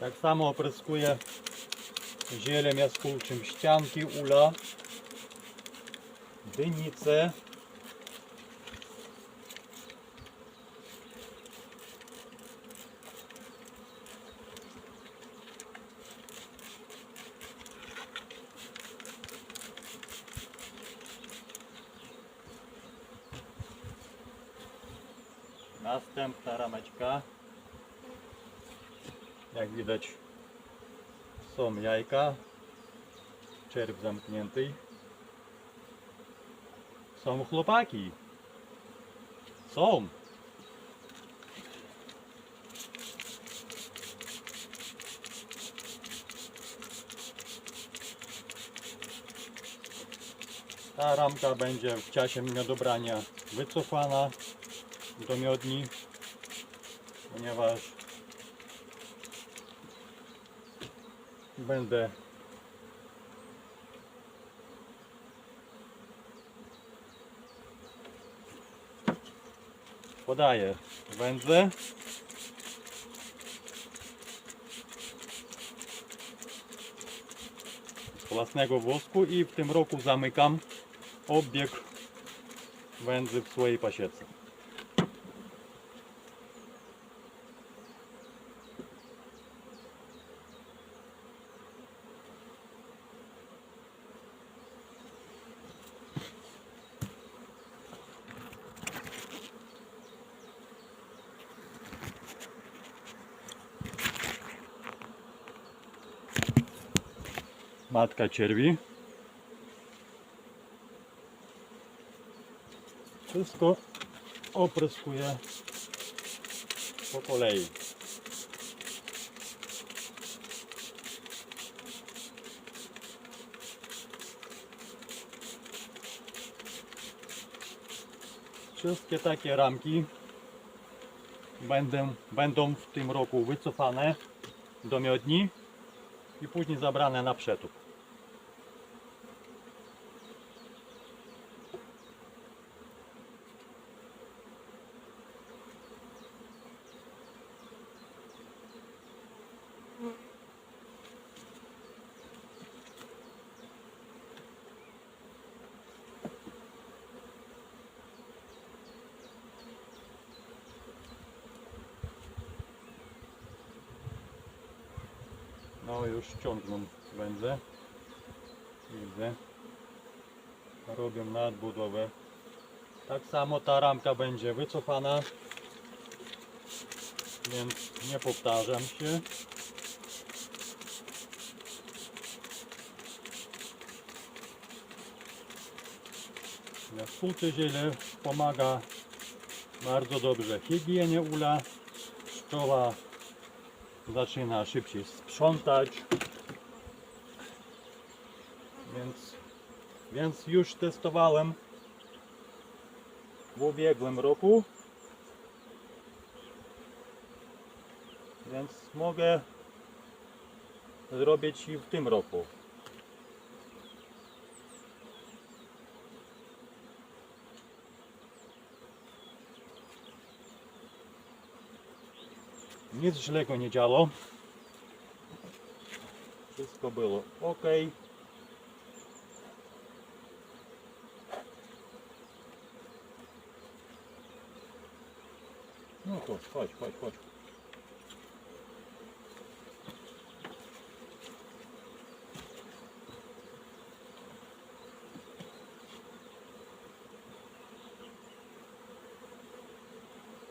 Tak samo opryskuję zielem jaskółczym ścianki ula, dynice. Jak widać są jajka, czerw zamknięty. Są chłopaki. Są. Ta ramka będzie w czasie miodobrania wycofana do miodni, ponieważ będę. Podaję. Wędzę z własnego wosku i w tym roku zamykam obieg wędzy w swojej pasiece. Matka cierwi. Wszystko opryskuję po kolei. Wszystkie takie ramki będą, będą w tym roku wycofane do miodni i później zabrane na przetup. No już ciągną wędzę. Widzę. Robią nadbudowę. Tak samo ta ramka będzie wycofana. Więc nie powtarzam się. Jaskółcze ziele pomaga bardzo dobrze higienie ula. Pszczoła zaczyna szybciej sprzątać. Więc, więc już testowałem w ubiegłym roku. Więc mogę zrobić i w tym roku. Nic źlego nie działo. Wszystko było ok. No chodź, chodź, chodź, chodź.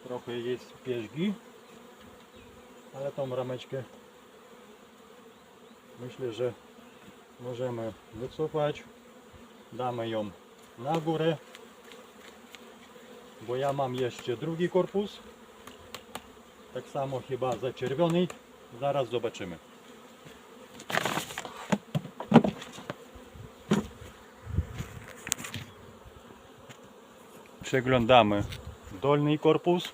Trochę jest pierzgi ale tą rameczkę myślę, że możemy wycofać. Damy ją na górę, bo ja mam jeszcze drugi korpus. Tak samo chyba zaczerwiony. Zaraz zobaczymy. Przeglądamy dolny korpus.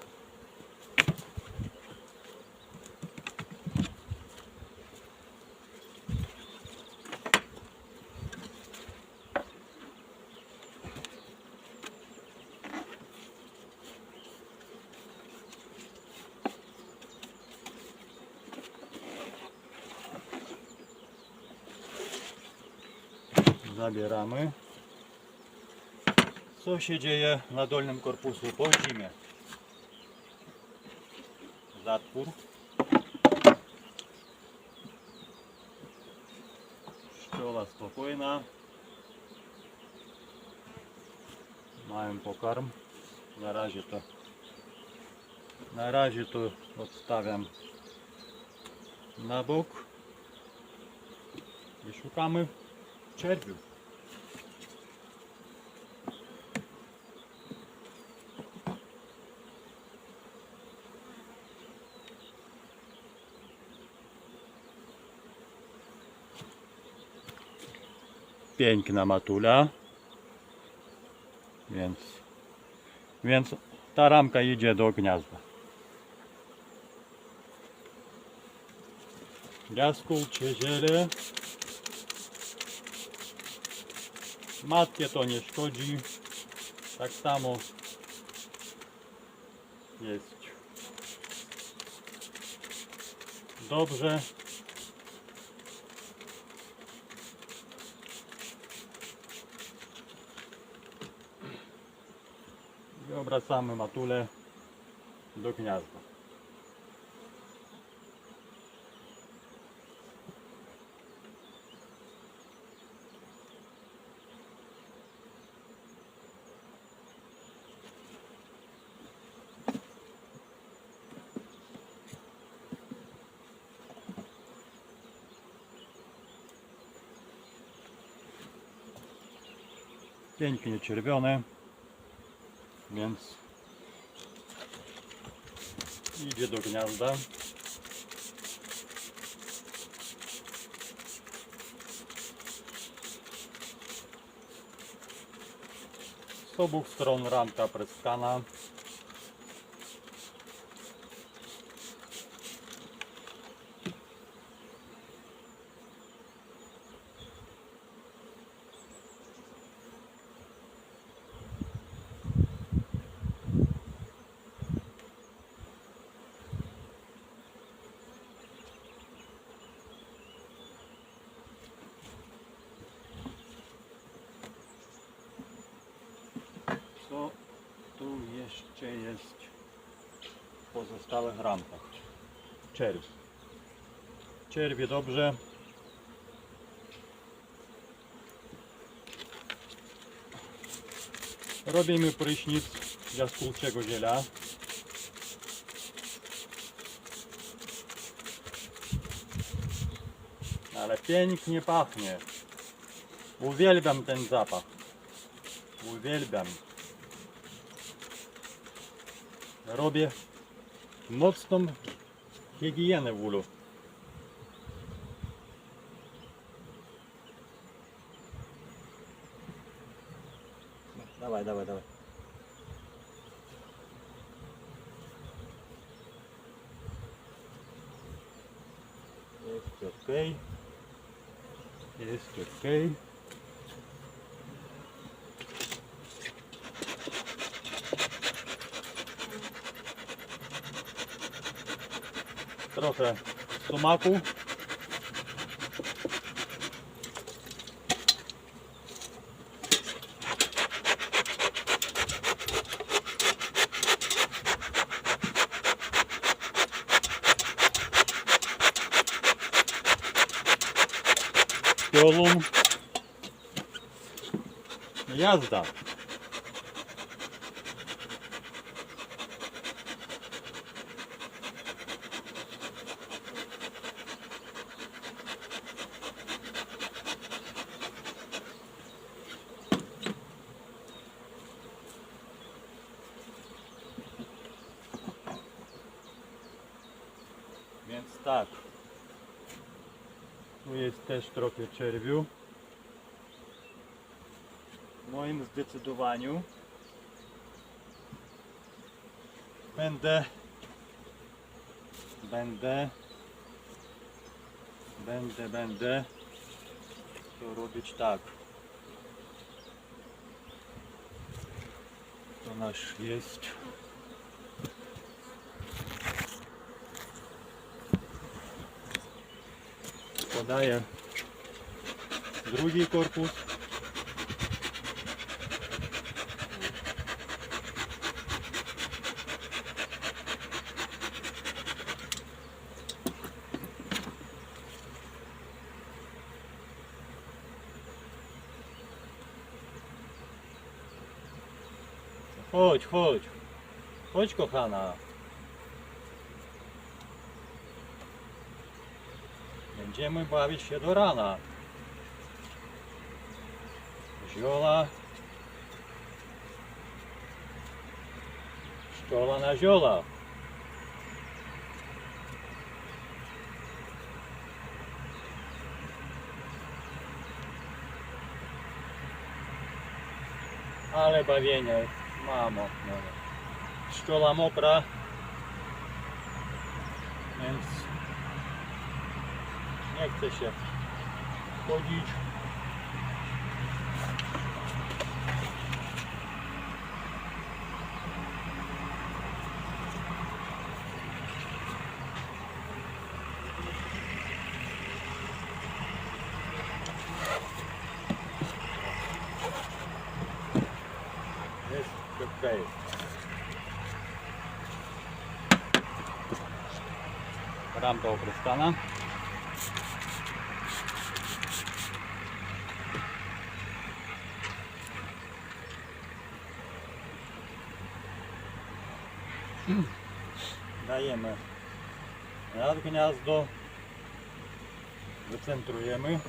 Zabieramy. Co się dzieje na dolnym korpusu po zimie? Zatwór. Szczoła spokojna. Mają pokarm. Na razie to na razie to odstawiam na bok i szukamy czerwiu. Piękna matula. Więc, więc ta ramka idzie do gniazda. Jaskół, cieziele. Matkie to nie szkodzi. Tak samo jest dobrze. Obracamy matulę do gniazda. Pięknie czerwione, więc idzie do gniazda. Z obu stron ramka pryskana. Co tu jeszcze jest w pozostałych rampach? Czerw. Czerwie dobrze. Robimy prysznic jaskółczego ziela. Ale pięknie pachnie. Uwielbiam ten zapach. Uwielbiam. Robię mocną higienę ulu. Dawaj, dawaj, dawaj. Jest ok. Jest ok. troca tumaku yolun yazda tak. Tu jest też trochę czerwiu. W moim zdecydowaniu będę będę będę będę to robić tak. To nasz jest składaję drugi korpus Chodź, chodź. Chodź kochana. Będziemy bawić się do rana. Ziola. Szkoła na ziola. Ale bawienie, mamo. No. Szkoła mokra. Więc nie chce się chodzić. Jest okej. Ramka Dajemy nad gniazdo. Wycentrujemy.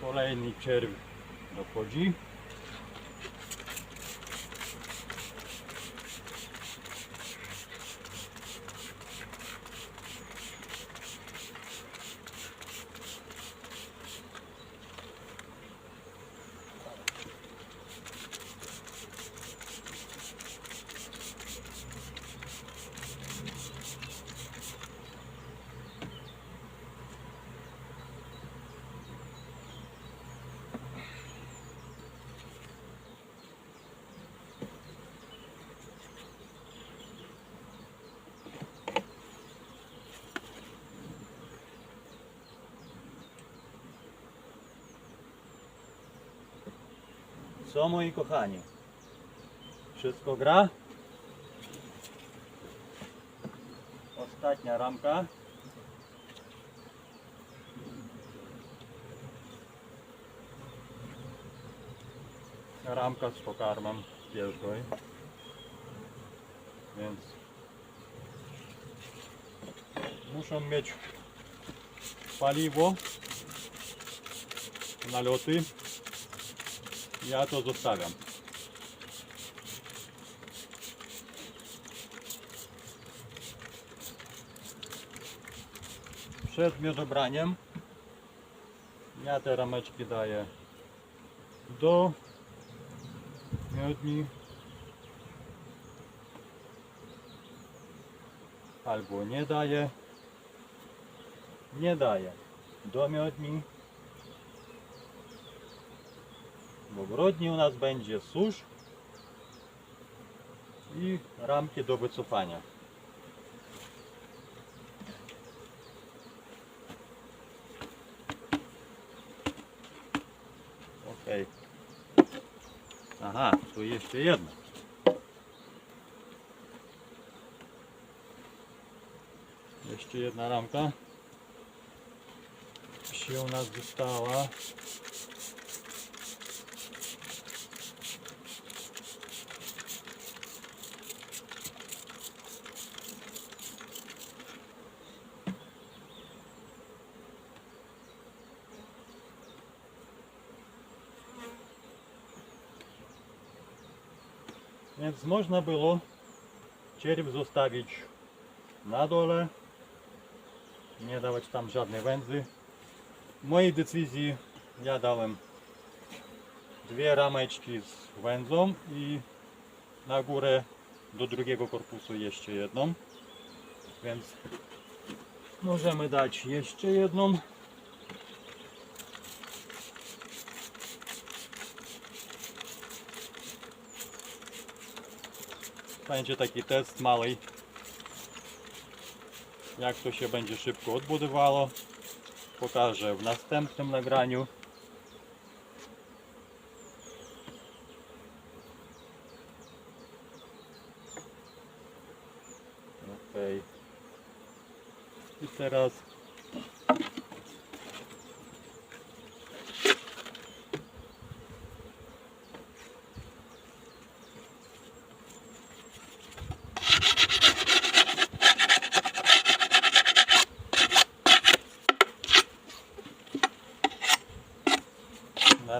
Kolejny czerw dochodzi. Co moi kochani? Wszystko gra? Ostatnia ramka. Ramka z pokarmem zwierzgoj. Więc muszą mieć paliwo, naloty. Ja to zostawiam. Przed miodobraniem ja te rameczki daję do miodni albo nie daję nie daję do miodni grudniu u nas będzie susz i ramki do wycofania. Ok. Aha, tu jeszcze jedna. Jeszcze jedna ramka się u nas została. Więc można było czerw zostawić na dole, nie dawać tam żadnej wędzy. W mojej decyzji ja dałem dwie rameczki z wędzą i na górę do drugiego korpusu jeszcze jedną. Więc możemy dać jeszcze jedną. Będzie taki test mały, jak to się będzie szybko odbudowało. Pokażę w następnym nagraniu. Okej. I teraz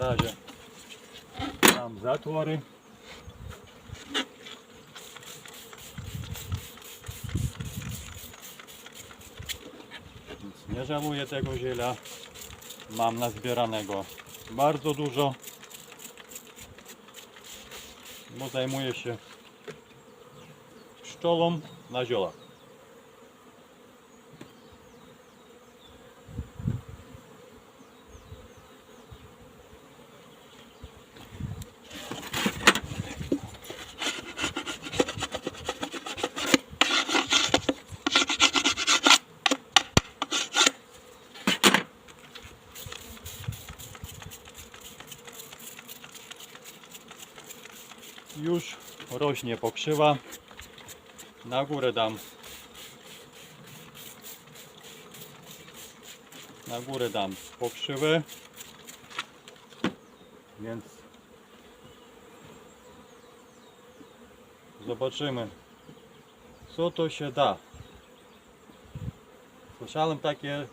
razie tam zatwory. Więc nie żałuję tego ziela. Mam nazbieranego bardzo dużo. Bo zajmuję się pszczołą na ziołach. Już rośnie pokrzywa. Na górę dam. Na górę dam pokrzywę. Więc zobaczymy co to się da. Słyszałem takie